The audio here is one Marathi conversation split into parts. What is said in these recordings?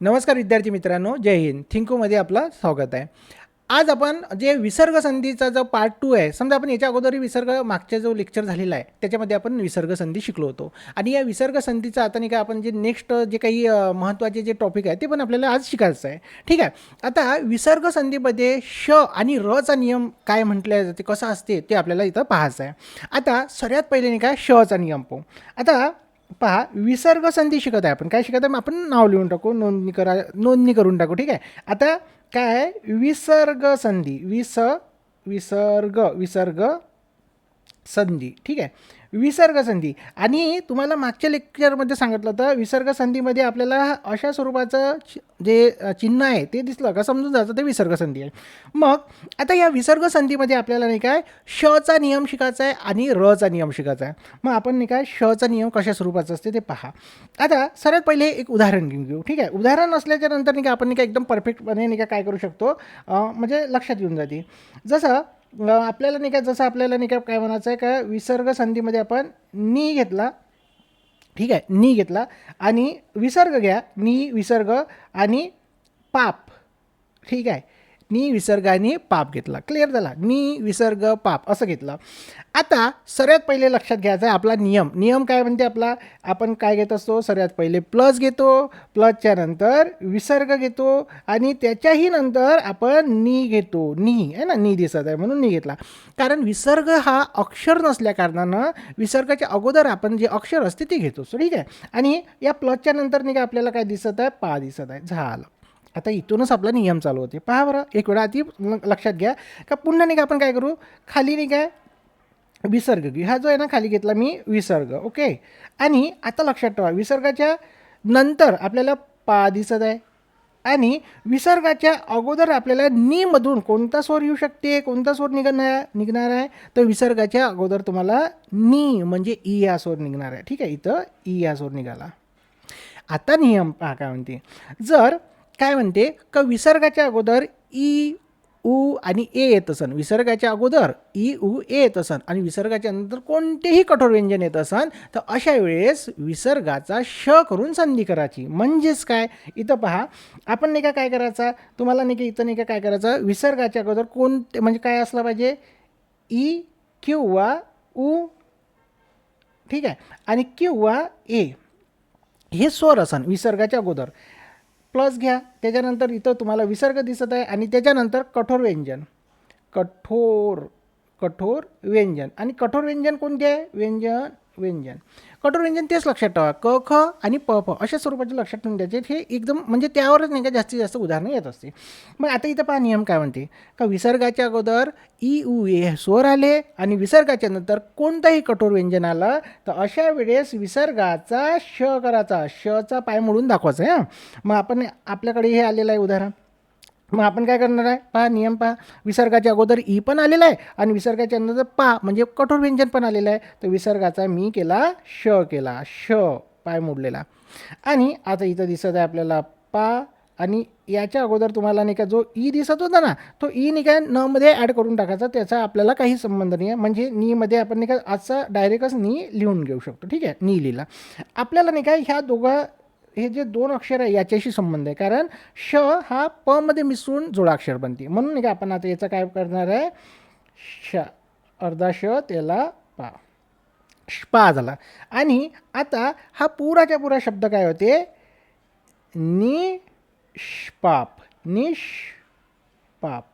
नमस्कार विद्यार्थी मित्रांनो जय हिंद. थिंकूमध्ये आपलं स्वागत आहे. आज आपण जे विसर्ग संधीचा जो पार्ट टू आहे समजा आपण याच्या अगोदरही विसर्ग मागच्या जो लेक्चर झालेला आहे त्याच्यामध्ये आपण विसर्ग संधी शिकलो होतो. आणि या विसर्ग संधीचा आता नाही का आपण जे नेक्स्ट जे काही महत्त्वाचे जे टॉपिक आहे ते पण आपल्याला आज शिकायचं आहे. ठीक आहे? आता विसर्ग संधीमध्ये श आणि रचा नियम काय म्हटलं जाते कसं असते ते आपल्याला इथं पाहायचं आहे. आता सगळ्यात पहिले नाही का शचा नियम पाहू. आता पहा विसर्ग संधी शिकत आहे आपण. काय शिकत आहे? आपण नाव लिहून टाकू नोंदणी करा नोंदणी करून टाकू ठीक आहे? आता काय आहे? विसर्ग संधी विस विसर्ग विसर्ग संधी ठीक आहे? विसर्गसंधी. आणि तुम्हाला मागच्या लेक्चरमध्ये सांगितलं होतं विसर्ग संधीमध्ये आपल्याला अशा स्वरूपाचं चि- जे चिन्ह आहे ते दिसलं का? समजून जायचं ते विसर्ग संधी आहे. मग आता या विसर्ग संधीमध्ये आपल्याला नाही काय शचा नियम शिकायचा आहे आणि रचा नियम शिकायचा आहे. मग आपण नाही काय शचा नियम कशा स्वरूपाचा असते ते पहा. आता सर्वात पहिले एक उदाहरण घेऊन घेऊ ठीक आहे? उदाहरण असल्याच्या नंतर नाही का आपण नाही का एकदम परफेक्टपणे नाही का काय करू शकतो? म्हणजे लक्षात येऊन जाते. जसं आपल्याला नाही का जसं आपल्याला नाही का काय म्हणायचं आहे का विसर्ग संधीमध्ये आपण नी घेतला. ठीक आहे? नी घेतला. आणि विसर्ग घ्या. नी विसर्ग आणि पाप. ठीक आहे? नी विसर्गाने पाप घेतला. क्लिअर झाला. नी विसर्ग पाप असं घेतलं. आता सर्वात पहिले लक्षात घ्यायचा आहे आपला नियम. नियम काय म्हणते आपला? आपण काय घेत असतो? सर्वात पहिले प्लस घेतो. प्लसच्या नंतर विसर्ग घेतो. आणि त्याच्याही नंतर आपण नी घेतो. नी आहे ना? नी दिसत आहे म्हणून नी घेतला. कारण विसर्ग हा अक्षर नसल्या कारणानं विसर्गाच्या अगोदर आपण जे अक्षर असते ते घेतो. सो ठीक आहे. आणि या प्लसच्या नंतर नाही का आपल्याला काय दिसत आहे? पा दिसत आहे. झालं. आता इथूनच आपला नियम चालू होते. पहा बरं एक वेळा आधी ल- लक्षात घ्या. का पुन्हा नाही का आपण काय करू? खाली नाही काय विसर्ग. घेऊ हा जो आहे ना खाली घेतला मी विसर्ग. ओके? आणि आता लक्षात ठेवा विसर्गाच्या नंतर आपल्याला पा दिसत आहे. आणि विसर्गाच्या अगोदर आपल्याला नीमधून कोणता स्वर येऊ शकते? कोणता स्वर निघणार निघणार आहे. तर विसर्गाच्या अगोदर तुम्हाला नी म्हणजे ई या स्वर निघणार आहे. ठीक आहे? इथं ई या स्वर निघाला. आता नियम पहा काय म्हणते. जर काय म्हणते? का विसर्गाच्या अगोदर ई उ आणि ए येत असन. विसर्गाच्या अगोदर ई उ ए येत असन आणि विसर्गाच्या नंतर कोणतेही कठोर व्यंजन येत असन तर अशा वेळेस विसर्गाचा श करून संधी करायची. म्हणजेच काय? इथं पहा आपण नाही का काय करायचा? तुम्हाला नाही का इथं नाही का काय करायचं? विसर्गाच्या अगोदर कोणते म्हणजे काय असलं पाहिजे? ई किंवा उ ठीक आहे. आणि किंवा ए हे स्वर असन विसर्गाच्या अगोदर. प्लस घ्या. त्याच्यानंतर इथं तुम्हाला विसर्ग दिसत आहे आणि त्याच्यानंतर कठोर व्यंजन. कठोर कठोर व्यंजन. आणि कठोर व्यंजन कोणते आहे? व्यंजन व्यंजन. कठोर व्यंजन तेच लक्षात ठेवा. क ख आणि प फ अशा स्वरूपाचे लक्षात ठेवून द्यायचे. हे एकदम म्हणजे त्यावरच नाही का जास्तीत जास्त उदाहरणं येत असते मग आता इथं पहा नियम काय म्हणते? का विसर्गाच्या अगोदर ई उ ए स्वर आले आणि विसर्गाच्या नंतर कोणताही कठोर व्यंजन आलं तर अशा वेळेस विसर्गाचा श करायचा शचा पाय मोडून दाखवायचा आहे मग आपण आपल्याकडे हे आलेलं आहे उदाहरण. मग आपण काय करणार आहे? पहा नियम पहा. विसर्गाच्या अगोदर ई पण आलेला आहे आणि विसर्गाच्या नंतर पा म्हणजे कठोर व्यंजन पण आलेलं आहे. तर विसर्गाचा मी केला श केला. श पाय मोडलेला. आणि आता इथं दिसत आहे आपल्याला पा आणि याच्या अगोदर तुम्हाला नाही का जो ई दिसत होता ना तो ई नाही काय नमध्ये ॲड करून टाकायचा. त्याचा आपल्याला काही संबंध नाही आहे. म्हणजे नीमध्ये आपण नाही का आजचा डायरेक्टच नी लिहून घेऊ शकतो. ठीक आहे? नी लिहिला. आपल्याला नाही काय ह्या दोघा हे जे दोन अक्षर आहे याच्याशी संबंध आहे. कारण श हा प मध्ये मिसळून जोडाक्षर बनते. म्हणून नाही का आपण आता याचं काय करणार आहे? श. अर्धा श त्याला पा. पा झाला. आणि आता हा पुराच्या पुरा शब्द काय होते? निष्पाप. निष्पाप.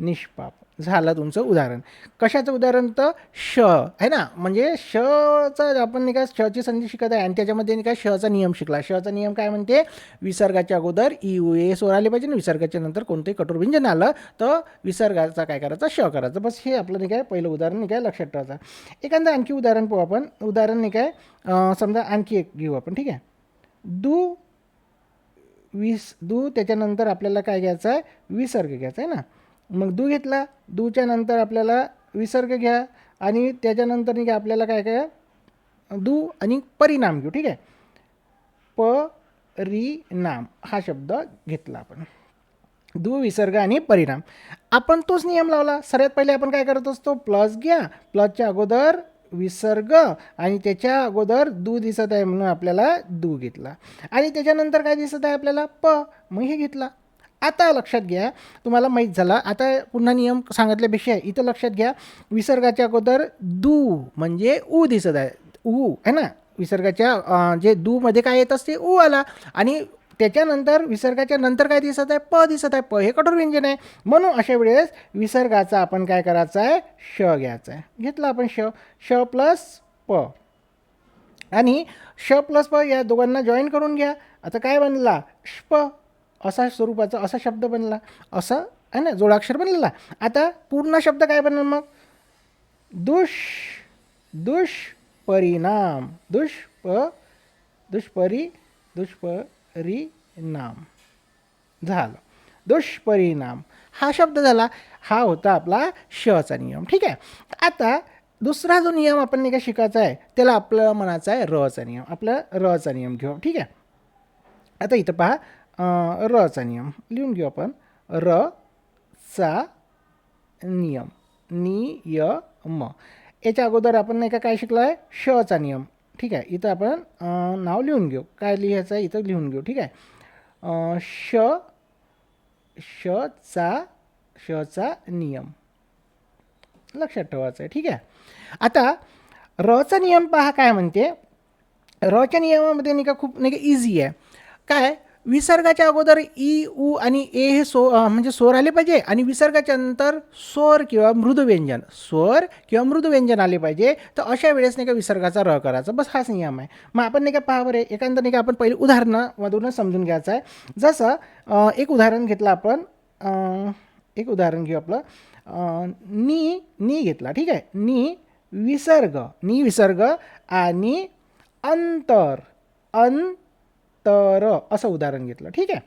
निष्पाप. झालं तुमचं उदाहरण. कशाचं उदाहरण तर श आहे ना? म्हणजे शचं आपण नाही का शची संधी शिकत आहे आणि त्याच्यामध्ये नाही का शचा नियम शिकला. शचा नियम काय म्हणते? विसर्गाच्या अगोदर ई यू ए स्वर आले पाहिजे आणि विसर्गाच्या नंतर कोणतंही कठोर व्यंजन आलं तर विसर्गाचा काय करायचा? श करायचं. बस हे आपलं नाही काय पहिलं उदाहरण नाही काय लक्षात ठेवायचं. एखादं आणखी उदाहरण पाहू आपण. उदाहरण नाही काय समजा आणखी एक घेऊ आपण ठीक आहे. दू वीस दू त्याच्यानंतर आपल्याला काय घ्यायचं आहे? विसर्ग घ्यायचा आहे ना? मग दू घेतला दूच्या नंतर आपल्याला विसर्ग घ्या आणि त्याच्यानंतर नाही का आपल्याला काय काय दू आणि परिणाम घेऊ ठीक आहे? प री नाम हा शब्द घेतला आपण. दू विसर्ग आणि परिणाम. आपण तोच नियम लावला. सर्वात पहिले आपण काय करत असतो? प्लस घ्या. प्लसच्या अगोदर विसर्ग आणि त्याच्या अगोदर दू दिसत आहे म्हणून आपल्याला दू घेतला. आणि त्याच्यानंतर काय दिसत आहे आपल्याला? प. मग हे घेतला. आता लक्षात घ्या तुम्हाला माहीत झाला. आता पुन्हा नियम सांगितल्यापेक्षा इथं लक्षात घ्या विसर्गाच्या अगोदर दू म्हणजे ऊ दिसत आहे. ऊ है ना? विसर्गाच्या जे दूमध्ये काय येत असते ऊ आला. आणि त्याच्यानंतर विसर्गाच्या नंतर काय दिसत आहे? प दिसत आहे. प हे कठोर व्यंजन आहे. म्हणून अशा वेळेस विसर्गाचा आपण काय करायचं आहे? श घ्यायचा आहे. घेतला आपण श. श प्लस प. आणि श प्लस प या दोघांना जॉईन करून घ्या. आता काय बनला? श्प असा स्वरूपाचा असा शब्द बनला असं आहे ना जोडाक्षर बनलेला आता पूर्ण शब्द काय बनला मग? दुष दुष्परिणाम दुष्प दुष्परी दुष्परिणाम झालं. दुष्परिणाम हा शब्द झाला हा होता आपला शचा नियम. ठीक आहे? आता दुसरा जो नियम आपण नाही का शिकायचा आहे त्याला आपलं मनाचा आहे रचा नियम. आपला रचा नियम घेऊ. ठीक आहे? आता इथं पहा रचा नियम लिहून घेऊ आपण. र चा नियम। नियम याच्या अगोदर आपण नाही का काय शिकलो आहे शचा नियम. ठीक आहे? इथं आपण नाव लिहून घेऊ. काय लिहायचं आहे इथं लिहून घेऊ. ठीक आहे? श शचा शचा नियम. लक्षात ठेवायचं आहे ठीक आहे? आता रचा नियम पहा काय म्हणते. रच्या नियमामध्ये नाही का खूप नाही का इझी आहे. काय? विसर्गाच्या अगोदर ई ऊ आणि ए हे सो म्हणजे स्वर आले पाहिजे आणि विसर्गाच्या नंतर स्वर किंवा मृदुव्यंजन. स्वर किंवा मृदुव्यंजन आले पाहिजे. तर अशा वेळेस नाही का विसर्गाचा र करायचा. बस हाच नियम आहे. मग आपण नाही का पहा बरे एकांत नाही का आपण पहिले उदाहरणामधूनच समजून घ्यायचं आहे. जसं एक उदाहरण घेतलं आपण. एक उदाहरण घेऊ आपलं. नी नी घेतला. ठीक आहे. नी विसर्ग. नी विसर्ग आणि अंतर. तर असं उदाहरण घेतलं. ठीक आहे?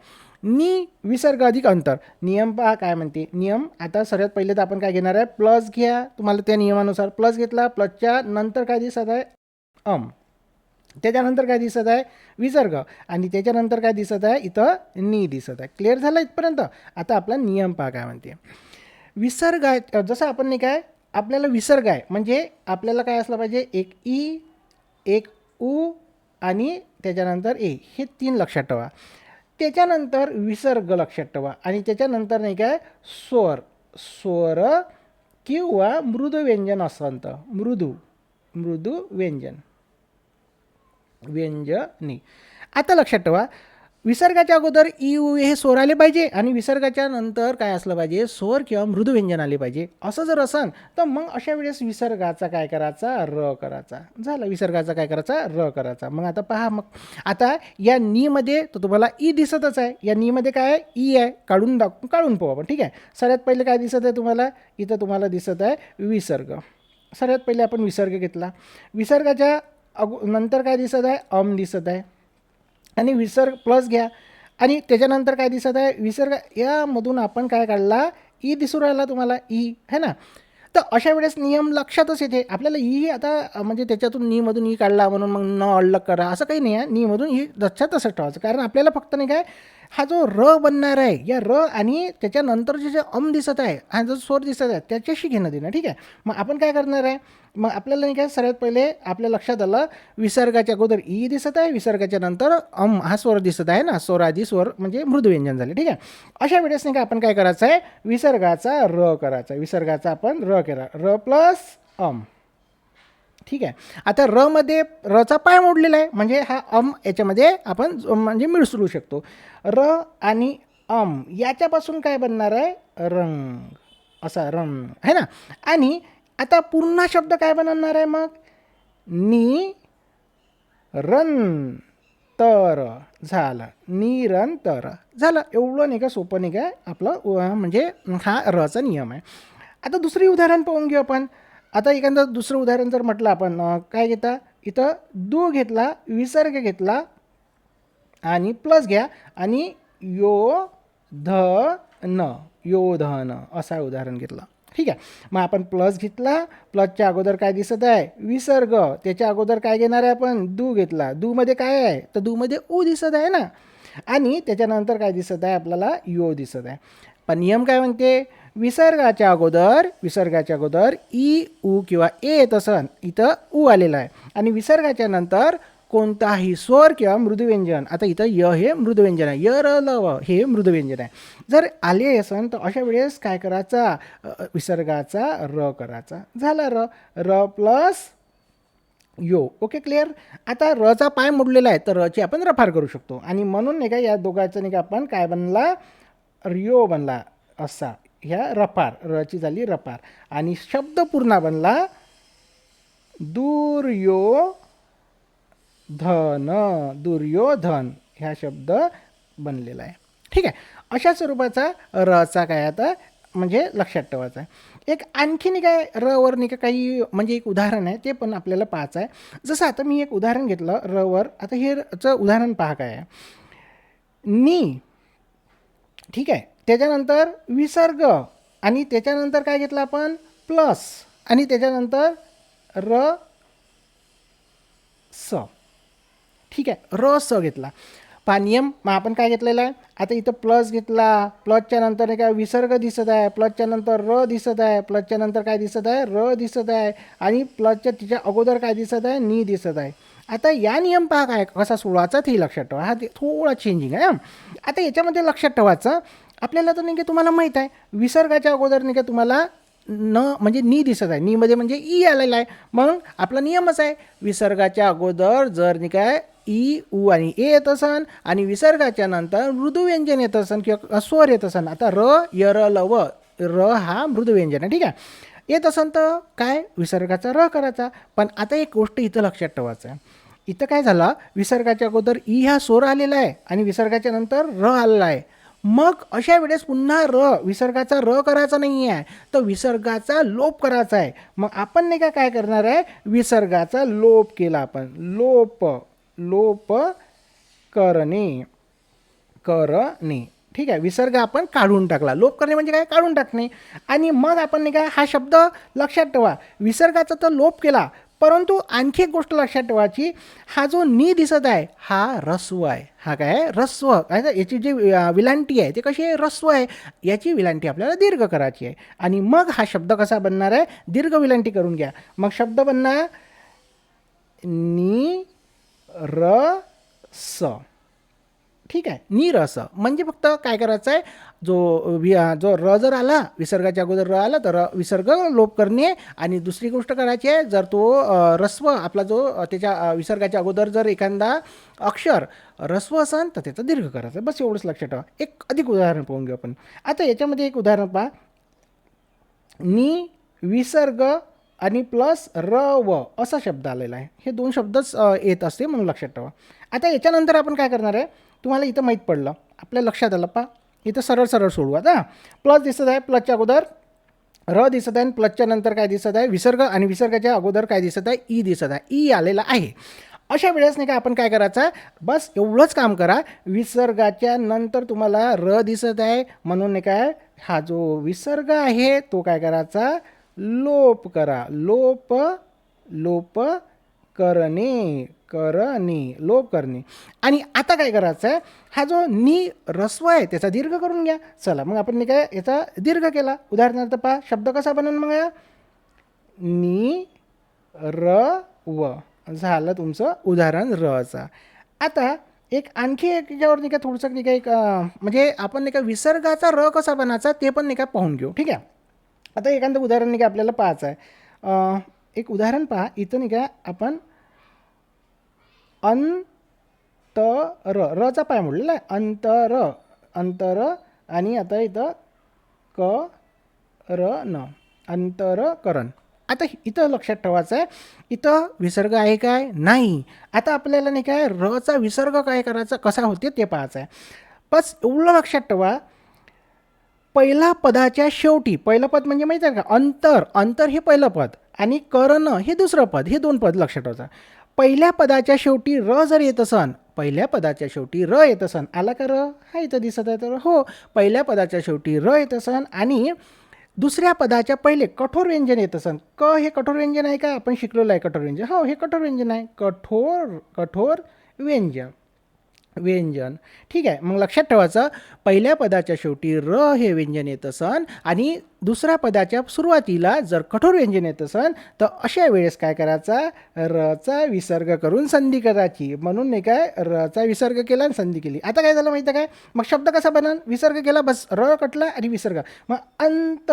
नी विसर्ग अधिक अंतर. नियम पहा काय म्हणते. नियम आता सर्वात पहिले तर आपण काय घेणार आहे? प्लस घ्या. तुम्हाला त्या नियमानुसार प्लस घेतला. प्लसच्या नंतर काय दिसत आहे? अम. त्याच्यानंतर काय दिसत आहे? विसर्ग. आणि त्याच्यानंतर काय दिसत आहे? इथं नी दिसत आहे. क्लिअर झालं इथपर्यंत? आता आपला नियम पहा काय म्हणते. विसर्ग आहे. जसं आपण नाही काय? आपल्याला विसर्ग आहे. म्हणजे आपल्याला काय असलं पाहिजे? एक ई एक उ आणि त्याच्यानंतर ए हे तीन लक्षात ठेवा. त्याच्यानंतर विसर्ग लक्षात ठेवा. आणि त्याच्यानंतर नाही काय स्वर. स्वर किंवा मृदू व्यंजन असंत मृदू. मृदू व्यंजन. व्यंजनी. आता लक्षात ठेवा. विसर्गाच्या अगोदर ई उ हे स्वर आले पाहिजे आणि विसर्गाच्या नंतर काय असलं पाहिजे? स्वर किंवा मृदुव्यंजन आले पाहिजे. असं जर असन तर मग अशा वेळेस विसर्गाचा काय करायचा? र करायचा. झालं. विसर्गाचा काय करायचा? र करायचा. मग आता पहा मग. आता या नीमध्ये तर तुम्हाला ई दिसतच आहे. या नीमध्ये काय आहे? ई आहे. काढून दाख काढून पाहू आपण. ठीक आहे? सगळ्यात पहिले काय दिसत आहे तुम्हाला? इथं तुम्हाला दिसत आहे विसर्ग. सगळ्यात पहिले आपण विसर्ग घेतला. विसर्गाच्या अगो नंतर काय दिसत आहे? अम दिसत आहे. आणि विसर्ग प्लस घ्या. आणि त्याच्यानंतर काय दिसत आहे? विसर्ग यामधून आपण काय काढला? ई दिसू राहिला तुम्हाला ई है ना? तर अशा वेळेस नियम लक्षातच येते. आपल्याला ई आता म्हणजे त्याच्यातून नीमधून ई काढला म्हणून मग न अल्लग करा. असं काही नाही आहे. नीमधून ई लक्षात तसंच ठेवायचं. कारण आपल्याला फक्त नाही काय हा जो र बनणार आहे या र आणि त्याच्यानंतरचे जे अम दिसत आहे हा जो स्वर दिसत आहे त्याच्याशी घेणं देणं ठीक आहे? मग आपण काय करणार आहे? मग आपल्याला नाही काय सर्वात पहिले आपल्या लक्षात आलं विसर्गाच्या अगोदर ई दिसत आहे विसर्गाच्या नंतर अम हा स्वर दिसत आहे ना स्वरादी स्वर म्हणजे मृदुव्यंजन झाले ठीक आहे? अशा वेळेस नाही का आपण काय करायचं आहे? विसर्गाचा र करायचा विसर्गाचा आपण र करा र प्लस अम. ठीक आहे. आता र मध्ये रचा पाय मोडलेला आहे. म्हणजे हा अम याच्यामध्ये आपण म्हणजे मिसळू शकतो. र आणि अम याच्यापासून काय बनणार आहे? रंग. असा रंग. है ना? आणि आता पूर्ण शब्द काय बनणार आहे मग? नी रन तर झालं निरंतर झालं. एवढं नाही का सोपं नाही का आपलं म्हणजे हा रचा नियम आहे. आता दुसरी उदाहरण पाहून घेऊ आपण. आता एखादं दुसरं उदाहरण जर म्हटलं आपण काय घेता? इथं दू घेतला विसर्ग घेतला आणि प्लस घ्या आणि यो ध न योधन असा उदाहरण घेतलं. ठीक आहे? मग आपण प्लस घेतला प्लसच्या अगोदर काय दिसत आहे? विसर्ग. त्याच्या अगोदर काय घेणार आहे आपण? दू घेतला. दूमध्ये काय आहे? तर दूमध्ये ऊ दिसत आहे ना? आणि त्याच्यानंतर काय दिसत आहे? आपल्याला यो दिसत आहे. पण नियम काय म्हणते? विसर्गाच्या अगोदर विसर्गाच्या अगोदर ई उ किंवा ए येत असन इथं उ आलेला आहे. आणि विसर्गाच्या नंतर कोणताही स्वर किंवा मृदुव्यंजन आता इथं य हे मृदुव्यंजन आहे. य र ल व हे मृदुव्यंजन आहे. जर आले असन तर अशा वेळेस काय करायचा? विसर्गाचा र करायचा. झाला र. र प्लस यो. Okay clear? आता रचा पाय मोडलेला आहे तर रची आपण रफार करू शकतो. आणि म्हणून नाही का या दोघांचं नाही का आपण काय बनला? रिओ बनला असा. ह्या रफार रची झाली रफार आणि शब्द पूर्ण बनला दुर्यो धन दुर्योधन ह्या शब्द बनलेला आहे. ठीक आहे अशा स्वरूपाचा रचा काय आता? म्हणजे लक्षात ठेवायचा आहे. एक आणखीन काय रवर नाही का काही म्हणजे एक उदाहरण आहे ते पण आपल्याला पाहायचं आहे. जसं आता मी एक उदाहरण घेतलं रवर आता हे उदाहरण पहा काय आहे. नी. ठीक आहे त्याच्यानंतर विसर्ग. आणि त्याच्यानंतर काय घेतलं आपण? प्लस आणि त्याच्यानंतर र स. ठीक आहे. र स घेतला. पहा नियम मग आपण काय घेतलेला आहे? आता इथं प्लस घेतला. प्लसच्या नंतर काय विसर्ग दिसत आहे. प्लसच्या नंतर र दिसत आहे. प्लसच्या नंतर काय दिसत आहे? र दिसत आहे. आणि प्लसच्या तिच्या अगोदर काय दिसत आहे? नी दिसत आहे. आता या नियम पहा काय? कसा सोळाचा ते लक्षात ठेवा. हा ते थोडा चेंजिंग आहे आता याच्यामध्ये लक्षात ठेवायचं. आपल्याला तर नाही की तुम्हाला माहीत आहे विसर्गाच्या अगोदर नाही का तुम्हाला न म्हणजे नी दिसत आहे. नीमध्ये म्हणजे ई आलेला आहे. म्हणून आपला नियमच आहे विसर्गाच्या अगोदर जर नाही काय ई उ आणि ए येत असन आणि विसर्गाच्या नंतर मृदुव्यंजन येत असन किंवा स्वर येत असन आता र य र ल व र हा मृदुव्यंजन आहे ठीक आहे. येत असन तर काय? विसर्गाचा र करायचा. पण आता एक गोष्ट इथं लक्षात ठेवायचं आहे. इथं काय झालं? विसर्गाच्या अगोदर ई हा स्वर आलेला आहे आणि विसर्गाच्या नंतर र आलेला आहे. मग अशा वेळेस पुन्हा र विसर्गाचा र करायचा नाही आहे तर विसर्गाचा लोप करायचा आहे. मग आपण नाही का काय करणार आहे? विसर्गाचा लोप केला आपण. लोप लोप करणे करणे. ठीक आहे? विसर्ग आपण काढून टाकला. लोप करणे म्हणजे काय? काढून टाकणे. आणि मग आपण नाही काय हा शब्द लक्षात ठेवा. विसर्गाचा तर लोप केला. परंतु आणखी एक गोष्ट लक्षात ठेवायची हा जो नी दिसत आहे हा रस्व आहे. हा काय? आहे? रस्व याची जी विलांटी आहे ती कशी आहे? रस्व आहे. याची विलांटी आपल्याला दीर्घ करायची आहे. आणि मग हा शब्द कसा बनणार आहे? दीर्घ विलांटी करून घ्या. मग शब्द बनणार नी र स. ठीक आहे. नीरस म्हणजे फक्त काय करायचं आहे जो वि जो र जर आला विसर्गाच्या अगोदर र आला तर विसर्ग लोप करणे आणि दुसरी गोष्ट करायची आहे जर तो रस्व आपला जो त्याच्या विसर्गाच्या अगोदर जर एखादा अक्षर रस्व असन तर त्याचं दीर्घ करायचं बस एवढंच लक्षात ठेवा. एक अधिक उदाहरण पाहून घेऊ आपण. आता याच्यामध्ये एक उदाहरण पहा. नी विसर्ग आणि प्लस र व असा शब्द आलेला आहे. हे दोन शब्दच येत असते म्हणून लक्षात ठेवा. आता याच्यानंतर आपण काय करणार आहे? तुम्हाला इथं माहीत पडलं. आपल्या लक्षात आलं. पा इथं सरळ सरळ सोडू. आता प्लस दिसत आहे प्लसच्या अगोदर. र दिसत आहे आणि प्लसच्या नंतर काय दिसत आहे? विसर्ग आणि विसर्गाच्या अगोदर काय दिसत आहे? ई दिसत आहे. ई आलेला आहे. अशा वेळेस नाही का आपण काय करायचं? बस एवढंच काम करा. विसर्गाच्या नंतर तुम्हाला र दिसत आहे. म्हणून नाही काय हा जो विसर्ग आहे तो काय करायचा? लोप करा. लोप लोप करणे करणे लोप करणे. आणि आता काय करायचं आहे? हा जो नी रस्व आहे त्याचा दीर्घ करून घ्या. चला मग आपण नाही काय याचा दीर्घ केला. उदाहरणार्थ पहा शब्द कसा बनवून मग या? नी र व झालं तुमचं उदाहरण रचा आता एक आणखी एक याच्यावर नाही का थोडंसं नाही का एक म्हणजे आपण नाही का विसर्गाचा र कसा बनायचा ते पण नाही का पाहून घेऊ. ठीक आहे? आता एखादं उदाहरण नाही का आपल्याला पाहायचं आहे. एक उदाहरण पहा. इथं नाही का आपण अंतर रचा पाय मोडलेला आहे. अंतर अंतर आणि आता इथं क र न. अंतरकरण आता इथं लक्षात ठेवायचं आहे. इथं विसर्ग आहे काय? नाही. आता आपल्याला नाही काय रचा विसर्ग काय करायचा? कसा होते ते पाहायचं आहे. बस एवढं लक्षात ठेवा. पहिला पदाच्या शेवटी पहिलं पद म्हणजे माहिती आहे का? अंतर. अंतर हे पहिलं पद. आणि करण हे दुसरं पद. हे दोन पद लक्षात ठेवायचं. पहिल्या पदाच्या शेवटी र जर येत असन पहिल्या पदाच्या शेवटी र येत असन. आला का र? हा इथं दिसत आहे तर हो. पहिल्या पदाच्या शेवटी र येत असन आणि दुसऱ्या पदाच्या पहिले कठोर व्यंजन येत असन. क हे कठोर व्यंजन आहे का? आपण शिकलेलं आहे कठोर व्यंजन. हो हे कठोर व्यंजन आहे. कठोर कठोर व्यंजन. व्यंजन. ठीक आहे मग लक्षात ठेवायचं पहिल्या पदाच्या शेवटी र हे व्यंजन येत असन आणि दुसऱ्या पदाच्या सुरुवातीला जर कठोर व्यंजन येत असन तर अशा वेळेस काय करायचा? रचा विसर्ग करून संधी करायची. म्हणून नाही काय रचा विसर्ग केला आणि संधी केली. आता काय झालं माहिती आहे काय? मग शब्द कसा बनन? विसर्ग केला बस. र कटला आणि विसर्ग. मग अंत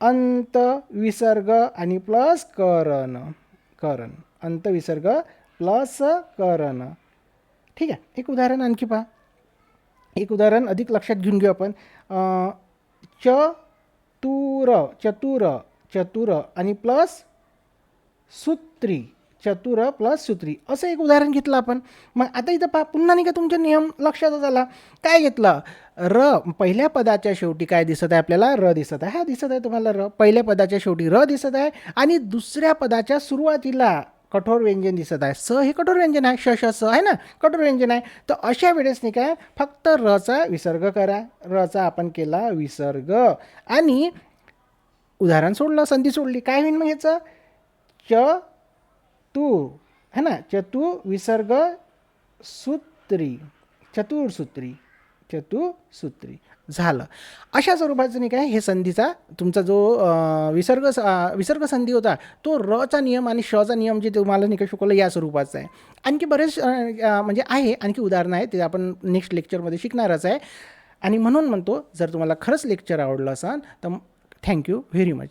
अंत विसर्ग आणि प्लस करण. करण. अंत विसर्ग प्लस करण. ठीक आहे. एक उदाहरण आणखी पहा. एक उदाहरण अधिक लक्षात घेऊन घेऊ आपण. चतुर चतुर चतुर आणि प्लस सूत्री. चतुर प्लस सूत्री. असं एक उदाहरण घेतलं आपण. मग आता इथं पहा पुन्हा नाही का तुमचे नियम लक्षातच आला? काय घेतलं? र पहिल्या पदाच्या शेवटी काय दिसत आहे आपल्याला? र दिसत आहे. हा दिसत आहे तुम्हाला र. पहिल्या पदाच्या शेवटी र दिसत आहे आणि दुसऱ्या पदाच्या सुरुवातीला कठोर व्यंजन दिसत आहे. स हे कठोर व्यंजन आहे. श श स आहे ना? कठोर व्यंजन आहे. तर अशा वेळेस नाही काय फक्त रचा विसर्ग करा. रचा आपण केला विसर्ग. आणि उदाहरण सोडलं संधी सोडली. काय होईल मग ह्याचं? च तू है ना? चतु विसर्ग सूत्री. चतुर्सूत्री चतुसूत्री झालं. अशा स्वरूपाचं नाही काय हे संधीचा तुमचा जो विसर्ग स- विसर्ग संधी होता तो रचा नियम आणि शचा नियम जे तुम्हाला नाही शिकवलं या स्वरूपाचा आहे. आणखी बरेच म्हणजे आहे आणखी उदाहरणं आहे ते आपण नेक्स्ट लेक्चरमध्ये शिकणारच आहे. आणि म्हणून म्हणतो जर तुम्हाला खरंच लेक्चर आवडलं असेल तर थँक्यू व्हेरी मच